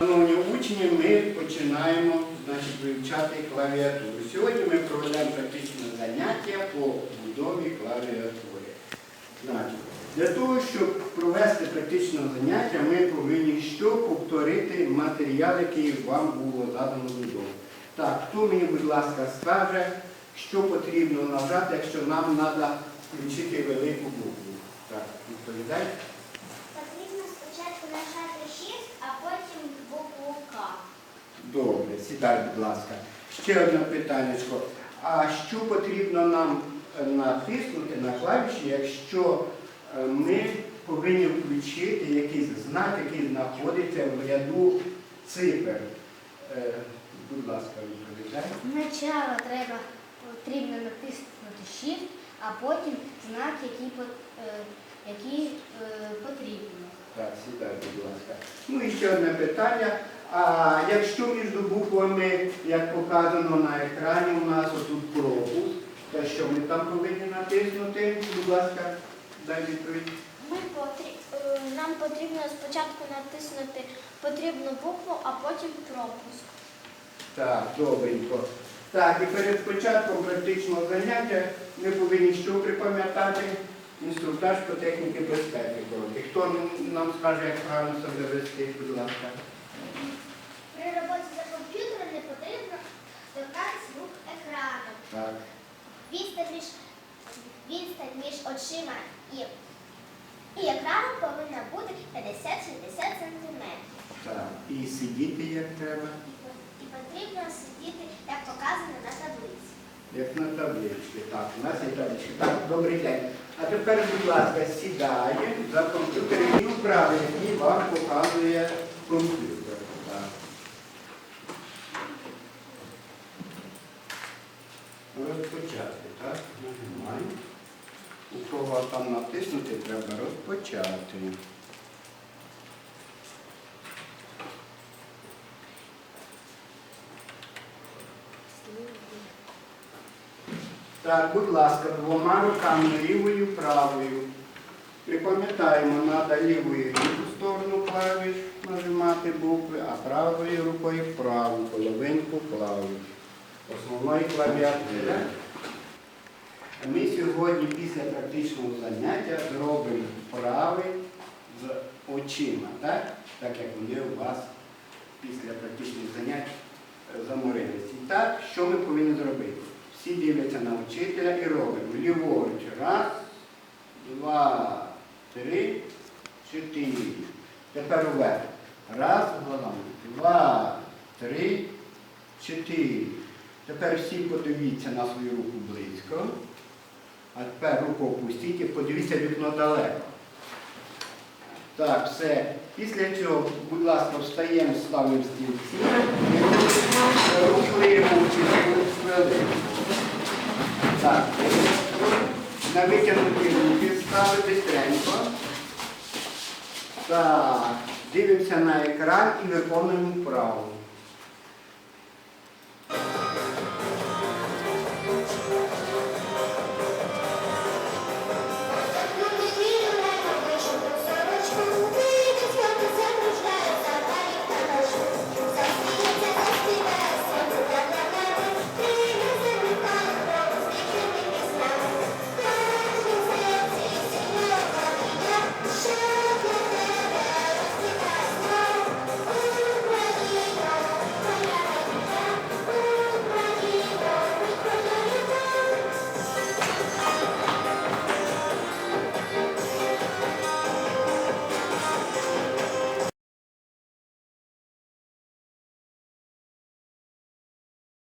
Шановні учні, ми починаємо значить, вивчати клавіатуру. Сьогодні ми проведемо практичне заняття по будові клавіатури. Значить, для того, щоб провести практичне заняття, ми повинні що повторити матеріал, який вам було задано додому. Так, хто мені, будь ласка, скаже, що потрібно нажати, якщо нам треба включити велику букву. Так, відповідай. Потрібно спочатку нажати Shift, а потім букву К. Добре, сідай, будь ласка. Ще одне питання. А що потрібно нам е, натиснути на клавіші, якщо е, ми повинні включити якийсь знак, який знаходиться в ряду цифр? Е, Будь ласка, відповідай. Спочатку треба потрібно натиснути Shift, а потім знак, який, який потрібно. Так, сідай, будь ласка. Ну і ще одне питання. А якщо між буквами, як показано на екрані, у нас отут пропуск, то що ми там повинні натиснути? Будь ласка, дай відповідь. Ми е, Нам потрібно спочатку натиснути потрібну букву, а потім пропуск. Так, добренько. Так, і перед початком практичного заняття ми повинні що припам'ятати? Інструктаж по техніці безпеки. Хто нам скаже, як правильно себе вести, будь ласка? При роботі за комп'ютером не потрібно торкатися рук екрану. Так. Відстань між, відстань між очима і, і екраном повинна бути 50-60 см. Так. І сидіти як треба. І потрібно сидіти, як показано на таблиці. Як на табличці. Так, у нас є табличка. Так, добрий день. А тепер, будь ласка, сідає за комп'ютер і вправи, які вам показує комп'ютер. Так. Розпочати, так? Нажимаємо. У кого там натиснути, треба розпочати. Так, будь ласка, двома руками лівою правою. Припам'ятаємо, треба лівою ліву сторону клавіш нажимати букви, а правою рукою праву половинку клавіш. Основної клавіатури. Ми сьогодні після практичного заняття зробимо вправи з очима, так? так як вони у вас після практичних занять е, заморились. І так, що ми повинні зробити? Всі дивляться на вчителя і робимо. Ліворуч. Раз, два, три, чотири. Тепер вверх. Раз, два, три, чотири. Тепер всі подивіться на свою руку близько. А тепер руку опустіть і подивіться вікно далеко. Так, все. Після цього, будь ласка, встаємо, ставимо стільці. Рухливо хвилину. Так. На витягнуті руки ставити стренько. Так. Дивимося на екран і виконуємо вправу.